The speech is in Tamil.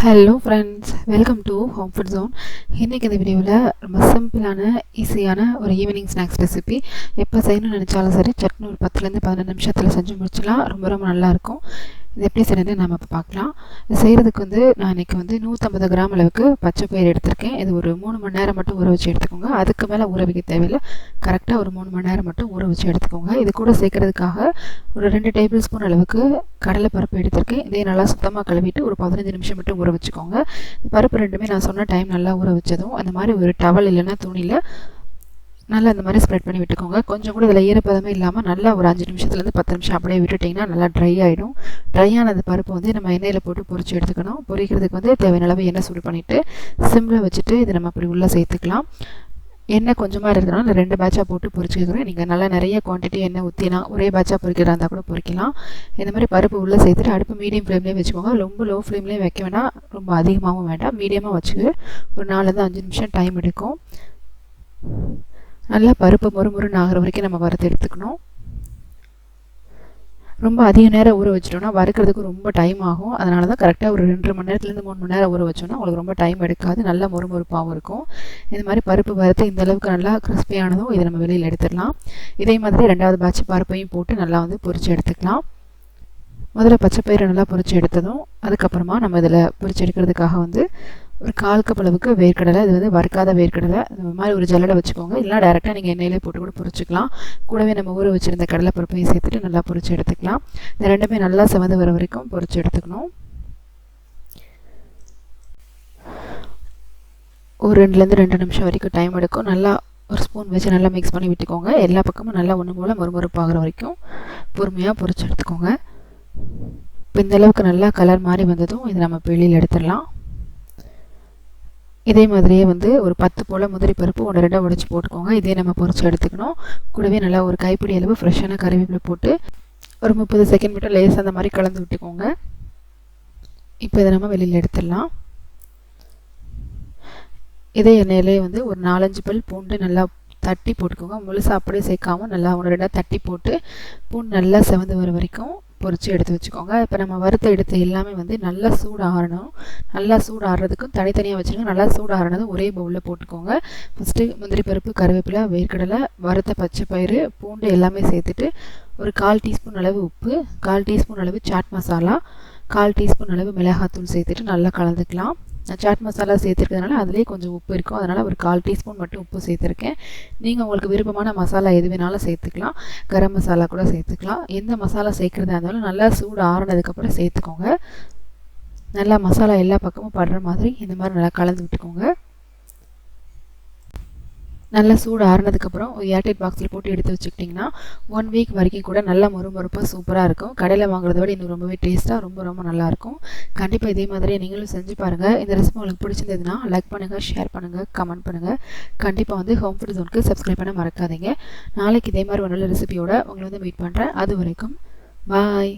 Hello friends welcome to home food zone இன்றைக்கி இந்த வீடியோவில் ரொம்ப சிம்பிளான ஈஸியான ஒரு ஈவினிங் ஸ்நாக்ஸ் ரெசிபி எப்போ செய்யணும்னு நினச்சாலும் சரி சட்னி ஒரு பத்துலேருந்து பதினஞ்சு நிமிஷத்தில் செஞ்சு முடிச்சிடலாம். ரொம்ப ரொம்ப நல்லாயிருக்கும் இது எப்படி செய்யறது நம்ம இப்போ பார்க்கலாம். இது செய்கிறதுக்கு வந்து நான் இன்றைக்கி வந்து நூற்றம்பது கிராம் அளவுக்கு பச்சை பயிர் எடுத்திருக்கேன். இது ஒரு மூணு மணி நேரம் மட்டும் ஊற வச்சு எடுத்துக்கோங்க. அதுக்கு மேலே ஊற வைக்க தேவையில்லை. கரெக்டாக ஒரு மூணு மணி நேரம் மட்டும் ஊற வச்சு எடுத்துக்கோங்க. இது கூட சேர்க்கறதுக்காக ஒரு ரெண்டு டேபிள் ஸ்பூன் அளவுக்கு கடலை பருப்பு எடுத்திருக்கேன். இதே நல்லா சுத்தமாக கழுவிட்டு ஒரு பதினஞ்சு நிமிஷம் மட்டும் ஊற வச்சுக்கோங்க. இந்த பருப்பு ரெண்டுமே நான் சொன்ன டைம் நல்லா ஊற வச்சதும் அந்த மாதிரி ஒரு டவல் இல்லைன்னா துணியில் நல்லா இந்த மாதிரி ஸ்ப்ரெட் பண்ணி விட்டுக்கோங்க. கொஞ்சம் கூட இதில் ஈரப்பதமே இல்லாமல் நல்லா ஒரு அஞ்சு நிமிஷத்துலேருந்து பத்து நிமிஷம் அப்படியே விட்டுட்டிங்கன்னா நல்லா ட்ரை ஆகிடும் ட்ரை ஆனது பருப்பு வந்து நம்ம எண்ணெயில் போட்டு பொறிச்சு எடுத்துக்கணும். பொரிக்கிறதுக்கு வந்து தேவையான அளவு எண்ணெய் சூடு பண்ணிவிட்டு சிம்மில் வச்சுட்டு இதை நம்ம அப்படி உள்ளே சேர்த்துக்கலாம். எண்ணெய் கொஞ்சமாக இருக்கிறனால ரெண்டு பேட்சாக போட்டு பொரிச்சுக்கிறேன். நீங்கள் நல்லா நிறைய குவான்டிட்டி எண்ணெய் ஊற்றினா ஒரே பேட்சாக பொரிக்கிறதா இருந்தால் கூட பொரிக்கலாம். இந்த மாதிரி பருப்பு உள்ளே சேர்த்துட்டு அடுப்பு மீடியம் ஃப்ளேம்லேயே வச்சுக்கோங்க. ரொம்ப லோ ஃப்ளேம்லேயும் வைக்க வேண்டாம் ரொம்ப அதிகமாகவும் வேண்டாம். மீடியமாக வச்சுக்கு ஒரு நாலுலேருந்து அஞ்சு நிமிஷம் டைம் எடுக்கும். நல்லா பருப்பு முறுமுறுன்னு ஆகிற வரைக்கும் நம்ம வறுத்து எடுத்துக்கணும். ரொம்ப அதிக நேரம் ஊற வச்சிட்டோம்னா வறுக்கிறதுக்கு ரொம்ப டைம் ஆகும். அதனால தான் கரெக்டாக ஒரு ரெண்டு மணி நேரத்துலேருந்து மூணு மணி நேரம் ஊற வச்சோம்னா உங்களுக்கு ரொம்ப டைம் எடுக்காது. நல்லா முறுமுறுப்பாகவும் இருக்கும். இந்த மாதிரி பருப்பு வறுத்து இந்த அளவுக்கு நல்லா கிறிஸ்பியானதும் இதை நம்ம வெளியில் எடுத்துடலாம். இதே மாதிரி ரெண்டாவது பேட்ச் பருப்பையும் போட்டு நல்லா வந்து பொரித்து எடுத்துக்கலாம். முதல்ல பச்சை பயிரை நல்லா பொரித்து எடுத்ததும் அதுக்கப்புறமா நம்ம இதில் பொரித்து எடுக்கிறதுக்காக வந்து ஒரு கால் கப் அளவுக்கு வேர்க்கடலை இது வந்து வறுக்காத வேர்க்கடலை இந்த மாதிரி ஒரு ஜல்லடை வச்சுக்கோங்க. இல்லைனா டேரெக்டாக நீங்கள் எண்ணெயிலே போட்டு கூட பொரிச்சிக்கலாம். கூடவே நம்ம ஊற வச்சுருந்த கடலை பருப்பையும் சேர்த்துட்டு நல்லா பொரிச்சு எடுத்துக்கலாம். இந்த ரெண்டுமே நல்லா செவந்து வர வரைக்கும் பொரிச்சு எடுத்துக்கணும். ஒரு ரெண்டுலேருந்து ரெண்டு நிமிஷம் வரைக்கும் டைம் எடுக்கும். நல்லா ஒரு ஸ்பூன் வச்சு நல்லா மிக்ஸ் பண்ணி விட்டுக்கோங்க. எல்லா பக்கமும் நல்லா ஒன்று போல் மறுமறுப்பாகிற வரைக்கும் பொறுமையாக பொறிச்சு எடுத்துக்கோங்க. இப்போ இந்தளவுக்கு நல்லா கலர் மாதிரி வந்ததும் இதை நம்ம வெளியில் எடுத்துடலாம். இதே மாதிரியே வந்து ஒரு பத்து போல் முதிரி பருப்பு ஒன்று ரெண்டாக உடச்சி போட்டுக்கோங்க. இதே நம்ம பொறிச்சு எடுத்துக்கணும். கூடவே நல்லா ஒரு கைப்பிடி அளவு ஃப்ரெஷ்ஷான கறிவேப்பிலை போட்டு ஒரு முப்பது செகண்ட் மட்டும் லேஸ் அந்த மாதிரி கலந்து விட்டுக்கோங்க. இப்போ இதை நம்ம வெளியில் எடுத்துடலாம். இதே எண்ணெயிலே வந்து ஒரு நாலஞ்சு பல் பூண்டு நல்லா தட்டி போட்டுக்கோங்க. முழுசாக அப்படியே சேர்க்காமல் நல்லா ஒன்று ரெண்டாக தட்டி போட்டு பூண்டு நல்லா செவந்து வர வரைக்கும் பொரித்து எடுத்து வச்சுக்கோங்க. இப்போ நம்ம வறுத்த எடுத்து எல்லாமே வந்து நல்லா சூடு ஆறணும் நல்லா சூடு ஆறுறதுக்கும் தனித்தனியாக வச்சுருங்க நல்லா சூடு ஒரே பவுலில் போட்டுக்கோங்க. ஃபஸ்ட்டு முந்திரி பருப்பு கருவேப்பிலை வேர்க்கடலை வறுத்த பச்சை பயிறு பூண்டு எல்லாமே சேர்த்துட்டு ஒரு கால் டீஸ்பூன் அளவு உப்பு கால் டீஸ்பூன் அளவு சாட் மசாலா கால் டீஸ்பூன் அளவு மிளகாத்தூள் சேர்த்துட்டு நல்லா கலந்துக்கலாம். சாட் மசாலா சேர்த்துருக்கிறதுனால அதுலேயே கொஞ்சம் உப்பு இருக்கும். அதனால் ஒரு கால் டீஸ்பூன் மட்டும் உப்பு சேர்த்துருக்கேன். நீங்கள் உங்களுக்கு விருப்பமான மசாலா எது வேணாலும் சேர்த்துக்கலாம். கரம் மசாலா கூட சேர்த்துக்கலாம். எந்த மசாலா சேர்க்குறதா இருந்தாலும் நல்லா சூடு ஆறுனதுக்கப்புறம் சேர்த்துக்கோங்க. நல்லா மசாலா எல்லா பக்கமும் படுற மாதிரி இந்த மாதிரி நல்லா கலந்து விட்டுக்கோங்க. நல்லா சூடு ஆறுனதுக்கப்புறம் ஒரு ஏர்டைட் பாக்ஸில் போட்டு எடுத்து வச்சுக்கிட்டிங்கன்னா ஒன் வீக் வரைக்கும் கூட நல்லா மறுமறுப்பாக சூப்பராக இருக்கும். கடையில் வாங்குறத விட இன்னும் ரொம்பவே டேஸ்ட்டாக ரொம்ப ரொம்ப நல்லாயிருக்கும் கண்டிப்பாக இதே மாதிரி நீங்களும் செஞ்சு பாருங்கள் இந்த ரெசிபி உங்களுக்கு பிடிச்சிருந்ததுன்னா லைக் பண்ணுங்கள் ஷேர் பண்ணுங்கள் கமெண்ட் பண்ணுங்கள் கண்டிப்பாக வந்து ஹோம் ஃபுட் ஜோனுக்கு சப்ஸ்கிரைப் பண்ண மறக்காதீங்க. நாளைக்கு இதே மாதிரி ஒரு நல்ல ரெசிபியோட உங்களை வந்து மீட் பண்ணுறேன் அது வரைக்கும் பாய்